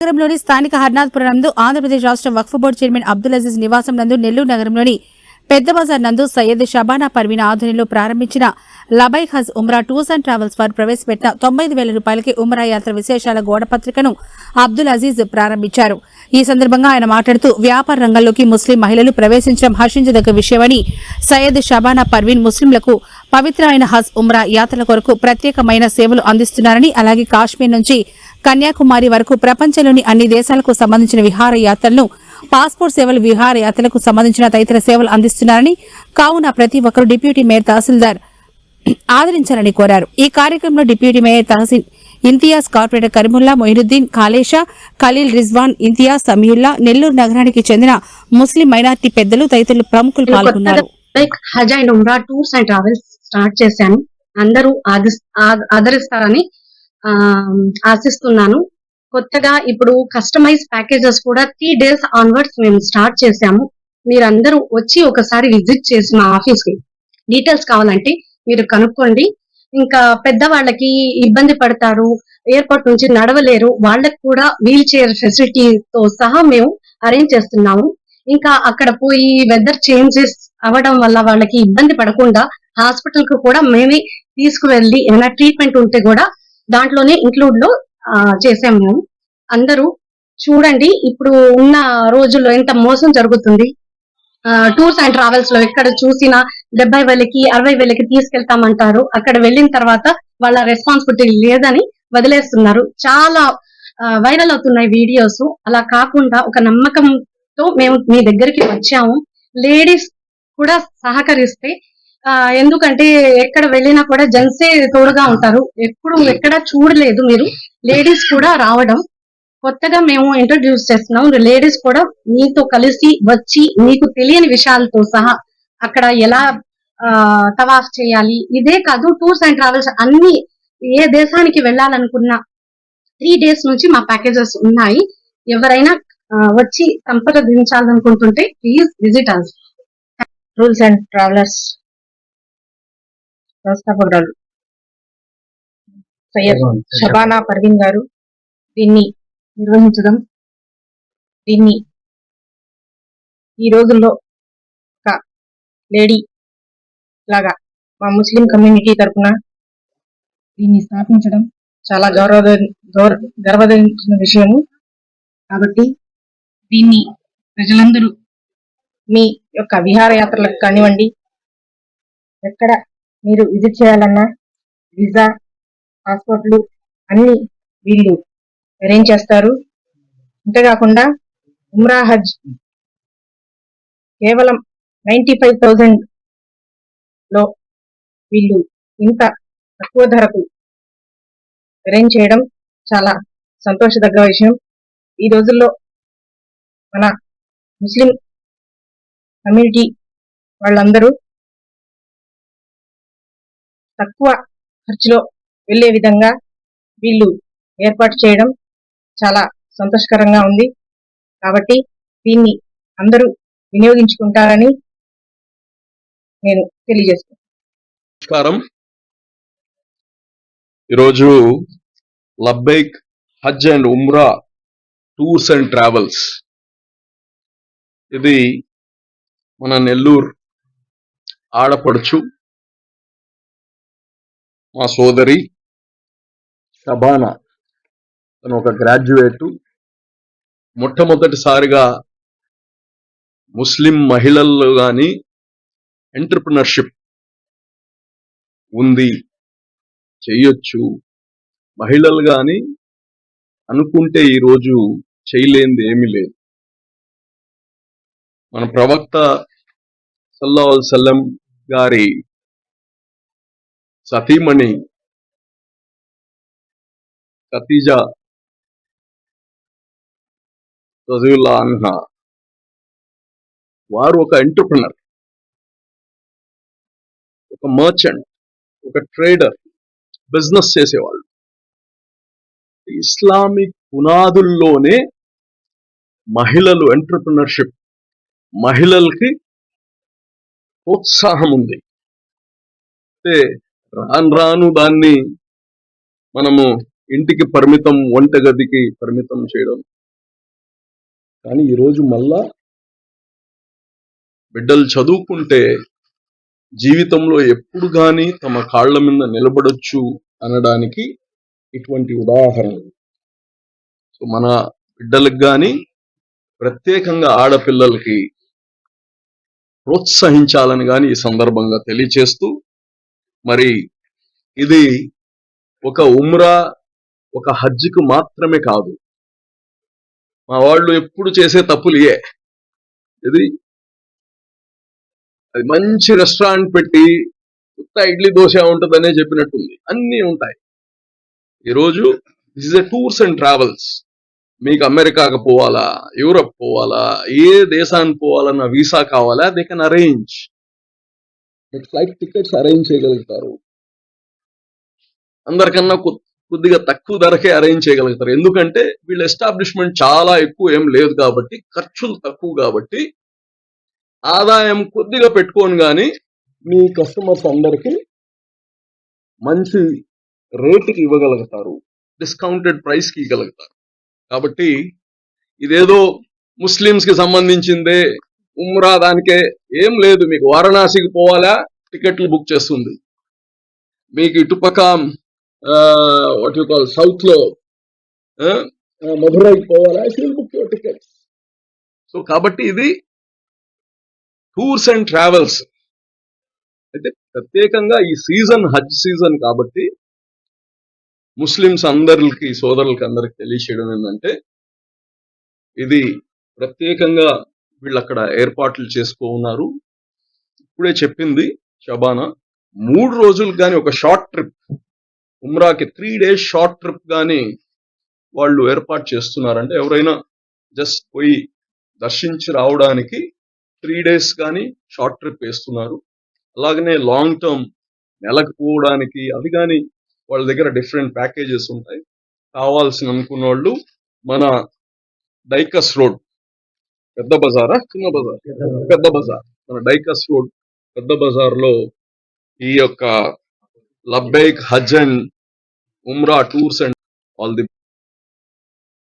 నగరంలోని స్థానిక హర్నాథ్పురం నందు ఆంధ్రప్రదేశ్ రాష్ట్ర వక్ఫ్ బోర్డు చైర్మన్ అబ్దుల్ అజీజ్ నివాసం నందు నెల్లూరు నగరంలోని పెద్ద బజార్ నందు సయ్యద్ షబానా పర్వీన్ ఆధ్వర్యంలో ప్రారంభించిన Labbaik Hajj Umrah tours and travels వారు ప్రవేశపెట్టిన తొంభై వేల రూపాయలకి ఉమ్రా యాత్ర విశేషాల గోడపత్రికను అబ్దుల్ అజీజ్ ప్రారంభించారు. ఈ సందర్భంగా ఆయన మాట్లాడుతూ వ్యాపార రంగంలోకి ముస్లిం మహిళలు ప్రవేశించడం హర్షించదగ్గ విషయమని సయ్యద్ షబానా పర్వీన్ ముస్లింలకు పవిత్రమైన హజ్ ఉమ్రా యాత్రల కొరకు ప్రత్యేకమైన సేవలు అందిస్తున్నారని అలాగే కాశ్మీర్ నుంచి కన్యాకుమారి వరకు ప్రపంచంలోని అన్ని దేశాలకు సంబంధించిన విహార యాత్రలను పాస్పోర్ట్ సేవలు విహార యాత్రలకు సంబంధించిన తదితర సేవలు అందిస్తున్నారని కావున ప్రతి ఒక్కరూ డిప్యూటీ మేయర్ తహసీల్దార్ ఆదరించాలని కోరారు. ఈ కార్యక్రమంలో deputy mayor Tahseen Imtiaz corporator Karimullah Moinuddin Kalesha Khaleel Rizwan Imtiaz Samiullah Nellore నగరానికి చెందిన ముస్లిం మైనార్టీ పెద్దలు తదితరులు ప్రముఖులు పాల్గొన్నారు. Labbaik Hajj and Umrah tours and travels start చేశాను. అందరూ ఆదరిస్తారని ఆశిస్తున్నాను. కొత్తగా ఇప్పుడు కస్టమైజ్ ప్యాకేజెస్ కూడా త్రీ డేస్ ఆన్వర్డ్స్ మేము స్టార్ట్ చేశాము. మీరందరూ వచ్చి ఒకసారి విజిట్ చేసి మా ఆఫీస్కి. డీటెయిల్స్ కావాలంటే మీరు కనుక్కోండి. ఇంకా పెద్ద వాళ్ళకి ఇబ్బంది పడతారు ఎయిర్పోర్ట్ నుంచి నడవలేరు వాళ్ళకి కూడా వీల్ చైర్ ఫెసిలిటీతో సహా మేము అరేంజ్ చేస్తున్నాము. ఇంకా అక్కడ పోయి వెదర్ చేంజెస్ అవ్వడం వల్ల వాళ్ళకి ఇబ్బంది పడకుండా హాస్పిటల్కు కూడా మేమే తీసుకువెళ్ళి ఏమైనా ట్రీట్మెంట్ ఉంటే కూడా దాంట్లోనే ఇంక్లూడ్లో ఆ, చేసాం మేము. అందరూ చూడండి ఇప్పుడు ఉన్న రోజుల్లో ఎంత మోసం జరుగుతుంది. టూర్స్ అండ్ ట్రావెల్స్లో ఎక్కడ చూసినా డెబ్బై వేలకి అరవై వేలకి తీసుకెళ్తామంటారు. అక్కడ వెళ్ళిన తర్వాత వాళ్ళ రెస్పాన్సిబిలిటీ లేదని వదిలేస్తున్నారు. చాలా వైరల్ అవుతున్నాయి వీడియోస్ అలా కాకుండా ఒక నమ్మకంతో మేము మీ దగ్గరికి వచ్చాము. లేడీస్ కూడా సహకరిస్తే ఎందుకంటే ఎక్కడ వెళ్ళినా కూడా జెంట్సే తోడుగా ఉంటారు. ఎప్పుడు ఎక్కడ చూడలేదు మీరు. లేడీస్ కూడా రావడం. కొత్తగా మేము ఇంట్రొడ్యూస్ చేస్తున్నాం. లేడీస్ కూడా మీతో కలిసి వచ్చి మీకు తెలియని విషయాలతో సహా అక్కడ ఎలా తవాఫ్ చేయాలి. ఇదే కాదు టూర్స్ అండ్ ట్రావెల్స్ అన్ని ఏ దేశానికి వెళ్ళాలనుకున్నా త్రీ డేస్ నుంచి మా ప్యాకేజెస్ ఉన్నాయి. ఎవరైనా వచ్చి సంప్రదించాలనుకుంటుంటే please visit us. Rules and travellers వ్యవస్థాపకురాలు Syed Shabana Parveen గారు దీన్ని నిర్వహించడం దీన్ని ఈ రోజుల్లో ఒక లేడీ లాగా మా ముస్లిం కమ్యూనిటీ తరపున దీన్ని స్థాపించడం చాలా గౌరవ గౌర- గర్వదించిన విషయము. కాబట్టి దీన్ని ప్రజలందరూ మీ యొక్క విహారయాత్రలకు కానివ్వండి ఎక్కడ మీరు విజిట్ చేయాలన్నా వీసా పాస్పోర్ట్లు అన్ని వీళ్ళు అరేంజ్ చేస్తారు. అంతేకాకుండా ఉమ్రా హజ్ కేవలం నైంటీ ఫైవ్ థౌజండ్లో వీళ్ళు ఇంత తక్కువ ధరకు అరేంజ్ చేయడం చాలా సంతోషదగ్గ విషయం. ఈ రోజుల్లో మన ముస్లిం కమ్యూనిటీ వాళ్ళందరూ తక్కువ ఖర్చులో వెళ్ళే విధంగా వీళ్ళు ఏర్పాటు చేయడం చాలా సంతోషకరంగా ఉంది. కాబట్టి దీన్ని అందరూ వినియోగించుకుంటారని నేను తెలియజేస్తాను నమస్కారం. ఈరోజు Labbaik Hajj and Umrah tours and travels. ఇది మన నెల్లూరు ఆడపడుచు మా సోదరి షబానా తను ఒక గ్రాడ్యుయేటు. మొట్టమొదటిసారిగా ముస్లిం మహిళల్లో కానీ ఎంటర్ప్రినర్షిప్ ఉంది చేయొచ్చు. మహిళలు కానీ అనుకుంటే ఈరోజు చేయలేనిది ఏమీ లేదు. మన ప్రవక్త సల్లా సల్లం గారి సతీమణి ఖతీజా రజుల్లా అన్హా వారు ఒక ఎంటర్ప్రినర్ ఒక మర్చెంట్ ఒక ట్రేడర్ బిజినెస్ చేసేవాళ్ళు. ఇస్లామిక్ పునాదుల్లోనే మహిళలు ఎంటర్ప్రినర్షిప్ మహిళలకి ప్రోత్సాహం ఉంది. అంటే రాను రాను దాన్ని మనము ఇంటికి పరిమితం వంటగదికి పరిమితం చేయడం. కానీ ఈరోజు మళ్ళా బిడ్డలు చదువుకుంటే జీవితంలో ఎప్పుడు కానీ తమ కాళ్ళ మీద నిలబడొచ్చు అనడానికి ఇటువంటి ఉదాహరణలు సో మన బిడ్డలకు కానీ ప్రత్యేకంగా ఆడపిల్లలకి ప్రోత్సహించాలని కానీ ఈ సందర్భంగా తెలియచేస్తూ మరి ఇది ఒక ఉమ్రా ఒక హజ్జుకు మాత్రమే కాదు. మా వాళ్ళు ఎప్పుడు చేసే తప్పులు ఇయే. ఇది అది మంచి రెస్టారెంట్ పెట్టి కొత్త ఇడ్లీ దోశ ఉంటుందనే చెప్పినట్టుంది. అన్నీ ఉంటాయి. ఈరోజు this is a tours and travels మీకు అమెరికాకు పోవాలా యూరప్ పోవాలా ఏ దేశానికి పోవాలన్న వీసా కావాలా దే కెన్ అరేంజ్ మీరు ఫ్లైట్ టికెట్స్ అరేంజ్ చేయగలుగుతారు. అందరికన్నా కొద్దిగా తక్కువ ధరకే అరేంజ్ చేయగలుగుతారు. ఎందుకంటే వీళ్ళ ఎస్టాబ్లిష్మెంట్ చాలా ఎక్కువ ఏం లేదు కాబట్టి ఖర్చులు తక్కువ కాబట్టి ఆదాయం కొద్దిగా పెట్టుకోను కానీ మీ కస్టమర్స్ అందరికి మంచి రేటుకి ఇవ్వగలుగుతారు. డిస్కౌంటెడ్ ప్రైస్కి ఇవ్వగలుగుతారు. కాబట్టి ఇదేదో ముస్లిమ్స్కి సంబంధించిందే ఉమ్రా దానికే ఏం లేదు మీకు వారణాసికి పోవాలా? టికెట్లు బుక్ చేస్తుంది. మీకు ఇటుపక్క వాట్ యు కాల్ సౌత్లో మధురైకి పోవాలా? She'll book your tickets so కాబట్టి ఇది టూర్స్ అండ్ ట్రావెల్స్. అయితే ప్రత్యేకంగా ఈ సీజన్ హజ్ సీజన్ కాబట్టి ముస్లిమ్స్ అందరికి సోదరులకి అందరికి తెలియచేయడం ఏంటంటే ఇది ప్రత్యేకంగా వీళ్ళు అక్కడ ఏర్పాట్లు చేసుకో ఉన్నారు. ఇప్పుడే చెప్పింది షబానా మూడు రోజులు కానీ ఒక షార్ట్ ట్రిప్ ఉమ్రాకి త్రీ డేస్ షార్ట్ ట్రిప్ కానీ వాళ్ళు ఏర్పాటు చేస్తున్నారంటే ఎవరైనా జస్ట్ పోయి దర్శించి రావడానికి త్రీ డేస్ కానీ షార్ట్ ట్రిప్ వేస్తున్నారు. అలాగనే లాంగ్ టర్మ్ నెలకు పోవడానికి అవి కానీ వాళ్ళ దగ్గర డిఫరెంట్ ప్యాకేజెస్ ఉంటాయి. కావాల్సిన అనుకున్న వాళ్ళు మన డైకస్ రోడ్ పెద్ద బజారా చిన్న బజార్? పెద్ద బజార్. మన డైకస్ రోడ్ పెద్ద బజార్లో ఈ యొక్క Labbaik Hajj and Umrah tours and all the